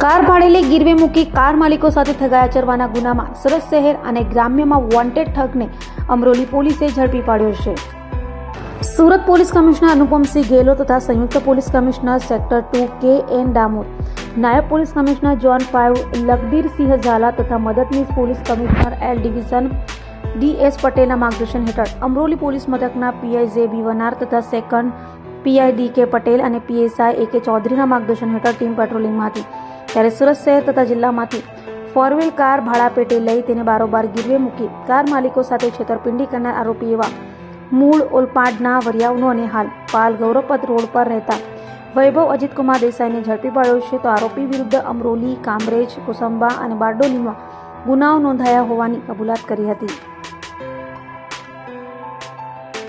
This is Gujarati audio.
કાર ભાડેલી ગીરવે મૂકી કાર માલિકો સાથે થગાયા ચરવાના ગુનામાં. સરસ શહેર અને ગ્રામ્યમાં વોન્ટેડ ઠગને અમરોલી પોલીસે ઝડપી પાડ્યો છે. સુરત પોલીસ કમિશનર અનુપમસિંહ ગેહલોત તથા સંયુક્ત police commissioner sector two K N Damor, નાયબ police commissioner zone five Lakhbirsinh Jhala તથા મદદનીશ police commissioner L division D S પટેલના માર્ગદર્શન હેઠળ અમરોલી પોલીસ મથકના પીઆઈ જે બી વનાર તથા સેકન્ડ પીઆઈ ડી કે પટેલ અને પીએસઆઈ એ કે ચૌધરીના માર્ગદર્શન હેઠળ ટીમ પેટ્રોલિંગમાં હતી ત્યારે સુરત શહેર તથા જિલ્લામાંથી ફોર વ્હીલ કાર ભાડા પેટે લઈ તેને બારોબાર ગીરવે મૂકી કાર માલિકો સાથે છેતરપિંડી કરનાર આરોપી એવા મૂળ ઓલપાડના વરિયાવનો અને હાલ પાલ ગૌરવપત રોડ પર રહેતા વૈભવ અજીતકુમાર દેસાઈને ઝડપી પાડ્યો છે તો આરોપી વિરુદ્ધ અમરોલી, કામરેજ, કોસંબા અને બારડોલીમાં ગુનાઓ નોંધાયા હોવાની કબૂલાત કરી હતી.